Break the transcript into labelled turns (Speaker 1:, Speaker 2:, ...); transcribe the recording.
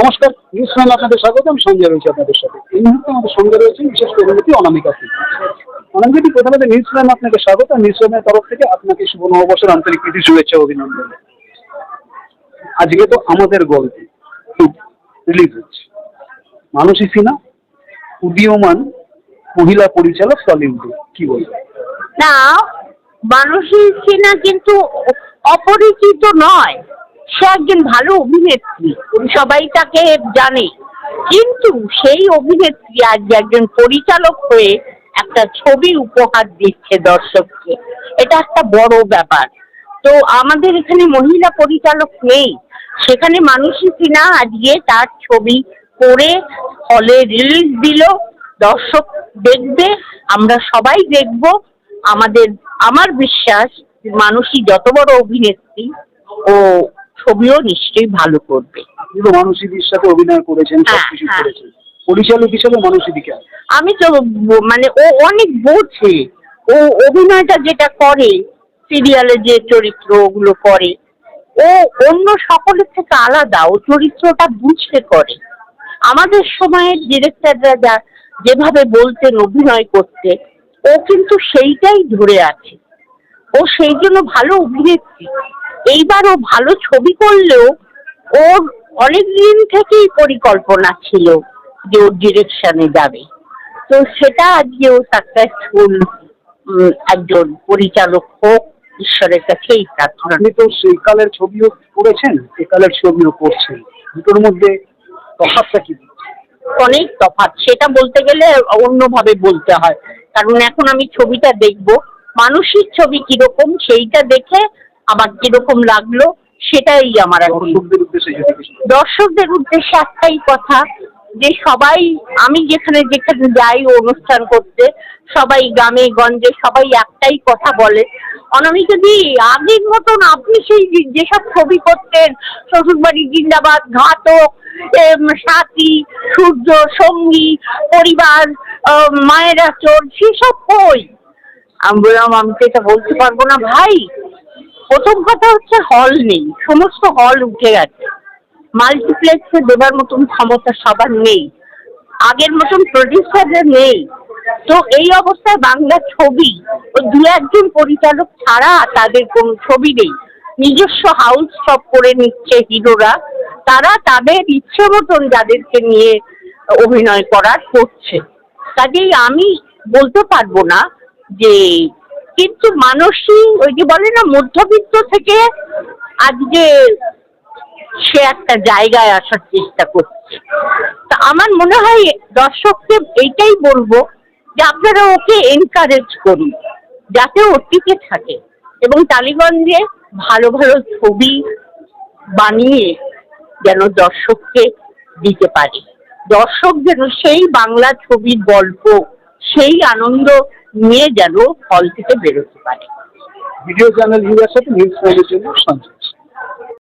Speaker 1: নমস্কার, news channel আপনাদের স্বাগত, আমি সঞ্জয় রয়েছি আপনাদের সাথে। এই মুহূর্তে আমাদের সঙ্গে রয়েছে বিশেষ প্রতিনিধি অনামিকা সিং। অনামিকাটি প্রথমে নিউজ চ্যানেল আপনাকে স্বাগত নিউজ চ্যানেলের তরফ থেকে আপনাকে শুভ নববর্ষের আন্তরিক প্রীতি, শুভেচ্ছা অভিনন্দন। আজকে তো আমাদের গল্প রিলিজ হচ্ছে। মানসী সিনহা উদীয়মান মহিলা পরিচালক টলিউডে কি বলবেন?
Speaker 2: না মানসী সিনহা কিন্তু অপরিচিত নয়। সে একজন ভালো অভিনেত্রী সবাই তাকে জানে। কিন্তু সেই অভিনেত্রী আজ একজন পরিচালক হয়ে একটা ছবি উপহার দিচ্ছে দর্শককে। এটা একটা বড় ব্যাপার। তো আমাদের এখানে মহিলা পরিচালক নেই। সেখানে মানুষই কিনা আজকে তার ছবি করে হলে রিলিজ দিল। দর্শক দেখবে, আমরা সবাই দেখব। আমাদের, আমার বিশ্বাস মানুষই যত বড় অভিনেত্রী ও ছবিও নিশ্চয়ই ভালো করবে।
Speaker 1: মানসীদির সাথে অভিনয় করেছেন
Speaker 2: হ্যাঁ, হ্যাঁ।
Speaker 1: করেছেন। পরিচালক হিসেবে মানসীদিকে
Speaker 2: আমি তো মানে ও অনেক বোঝে। ও অভিনয়টা যেটা করে সিরিয়ালে যে চরিত্র ওগুলো করে ও অন্য সকলের থেকে আলাদা। ও চরিত্রটা বুঝতে করে। আমাদের সময়ের ডিরেক্টররা যা যেভাবে বলতেন অভিনয় করতে ও কিন্তু সেইটাই ধরে আছে। ও সেই জন্য ভালো অভিনেত্রী। এইবার ও ভালো ছবি করলেও ওর অনেক দিন থেকেই পরিকল্পনা ছিল যে ওর ডিরেকশনে যাবে। তো সেটা আজকে ও সাকসেসফুল একজন পরিচালক হোক ঈশ্বরের কাছে এই প্রার্থনা।
Speaker 1: আপনি তো সেই কালের ছবিও করেছেন একালের ছবিও করছেন। দুটোর মধ্যে তফাৎটা কি?
Speaker 2: অনেক তফাৎ। সেটা বলতে গেলে অন্যভাবে বলতে হয়। কারণ এখন আমি ছবিটা দেখব। মানসিক ছবি কীরকম সেইটা দেখে আমার কীরকম লাগল সেটাই আমার এখন
Speaker 1: দর্শকদের উদ্দেশ্যে যদি
Speaker 2: একটাই কথা যে সবাই আমি যেখানে যেখানে যাই অনুষ্ঠান করতে সবাই গ্রামে গঞ্জে সবাই একটাই কথা বলে। অনামিকা দি আগের মতন আপনি সেই যেসব ছবি করতেন শ্বশুরবাড়ি জিন্দাবাদ ঘাতক সাথী সূর্য সঙ্গী পরিবার মায়েরা চোর সেসব কই? আমি বললাম আমি তো এটা বলতে পারব না ভাই। প্রথম কথা হচ্ছে হল নেই, সমস্ত হল উঠে গেছে। মাল্টিপ্লেক্সে দেবার মতন ক্ষমতা সবার নেই। আগের মতন প্রডিউসারদের নেই, তো এই অবস্থায় বাংলা ছবি ও দু একজন পরিচালক ছাড়া তাদের কোনো ছবি নেই। নিজস্ব হাউস সব করে নিচ্ছে হিরোরা, তারা তাদের ইচ্ছে মতন যাদেরকে নিয়ে অভিনয় করার করছে। কাজেই আমি বলতে পারব না যে কিন্তু মানসী ওই যে বলে না, মধ্যবিত্ত থেকে আজকে সে একটা জায়গায় আসার চেষ্টা করছে। তা আমার মনে হয় দর্শককে এইটাই বলব যে আপনারা ওকে এনকারেজ করুন, যাতে ও টিকে থাকে এবং টালিগঞ্জে ভালো ভালো ছবি বানিয়ে যেন দর্শককে দিতে পারে। দর্শক যেন সেই বাংলা ছবির গল্প, সেই আনন্দ নিয়ে যেন হল থেকে বেরোতে পারে।
Speaker 1: ভিডিও চ্যানেল ভিউয়ার সাথে নিউজ জন্য সঞ্চয়